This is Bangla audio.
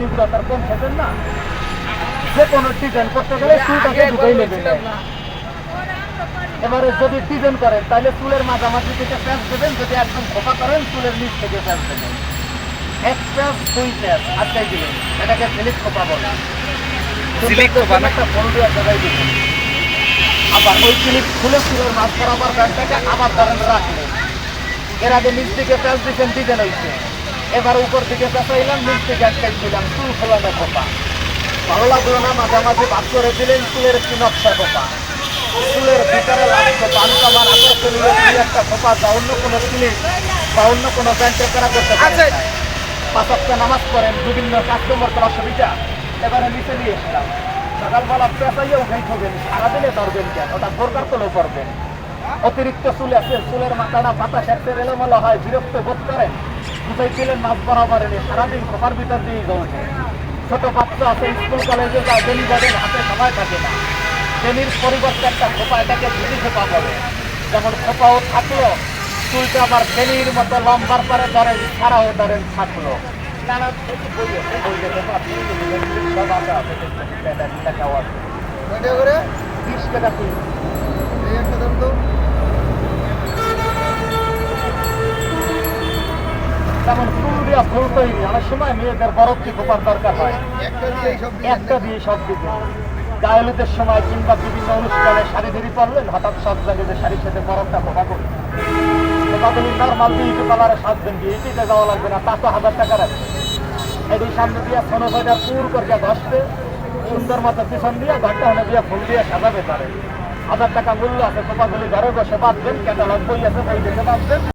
নির্ভরতার কম থাকেন না। যে কোনো ডিজাইন করতে গেলে চুলটাকে ঢুকাই নেবেন। এবারে যদি ডিজাইন করেন তাহলে চুলের মাঝামাঝি থেকে প্যাঁচ দেবেন যদি একদম খোপা করেন চুলের নিচ থেকে প্যাঁচ দেবেন। এক প্যাঁচ দুই প্যাঁচ আটটাই দিলেন এটাকে সিলিপ খোপা বলে। সিলিক একটা ফোন দিয়ে জায়গায় দিবেন। আবার ওই ক্লিপ খুলে চুলের মাছ বরাবর ব্যাগটাকে আবার ধরেন রাখলেন। এর আগে নিচ থেকে প্যাঁচ দিচ্ছেন ডিজাইন হয়েছে এবার উপর থেকে পেঁচাইলাম নিচ থেকে আটকাই দিলাম চুল খোলানো খোপা। ভালো লাগল না মাঝামাঝি ভাগ করে দিলেন চুলের একটি নকশা খোপা? চুলের ভিতরে লাগছে পানি কামার আকর্ষণীয় দুই একটা খোপা বা অন্য কোনো ক্লিপ বা অন্য কোনো ব্যান্ডের করা করতে পারেন আচ্ছা। পাঁচ সপ্তাহ নামাজ পড়েন বিভিন্ন কাস্টমার করার অসুবিধা এবারে নিচে নিয়ে এসলাম। সকালবেলা পেঁচাইয়ে ওখানে থবেন সারাদিনে ধরবেন কেন? ওটা দরকার তোলেও করবেন অতিরিক্ত চুল আছে চুলের মাথাটা বাতাস একটা এলোমেলো হয় বিরক্ত বোধ করেন? বুঝাই ছিলেন মাছ বরাবর এনে সারাদিন খোপার ভিতর দিয়ে জ্বলছে ছোট বাচ্চা আছে স্কুল কলেজে বেনি যাবেন হাতে সময় থাকে না। বেনির পরিবর্তে একটা খোপা এটাকে ধুতি খোপা বলে। যেমন খোপাও থাকল চুলটা আবার বেনির মতো লম্বার পরে ধরেন ছাড়াও ধরেন থাকল। নানা বই আছে বই দেখে আপনি সব আছে আছে এটা লেখাও আছে কয়টা করে বিশ টাকা পিস এই একটা দাম তো যেমন ফুল দিয়া ফুল তৈরি অনেক সময় মেয়েদের বরফটি খোপার দরকার হয়। একটা দিয়ে সব দিকে গায়লুদের সময় কিংবা বিভিন্ন অনুষ্ঠানে শাড়ি ধরি পরলেন হঠাৎ সব যে শাড়ির সাথে বরফটা খোপা করি খোপাগুলি নর্মাল দিয়ে একটু কালারে সাজবেন? দিয়ে এটিতে যাওয়া লাগবে না তা তো হাজার টাকা রাখবে। এটি সামনে দিয়ে সোনো বাজার পুর করে ঘষবে। সুন্দর মতো পিছন দিয়ে ঘরটা হলে দিয়ে ফুল দিয়ে সাজাবে পারে হাজার টাকা মূল্য আছে খোপাগুলি ঘরে বসে বাঁধবেন ক্যাটালগ বই আছে বই দেখে বাঁধবেন।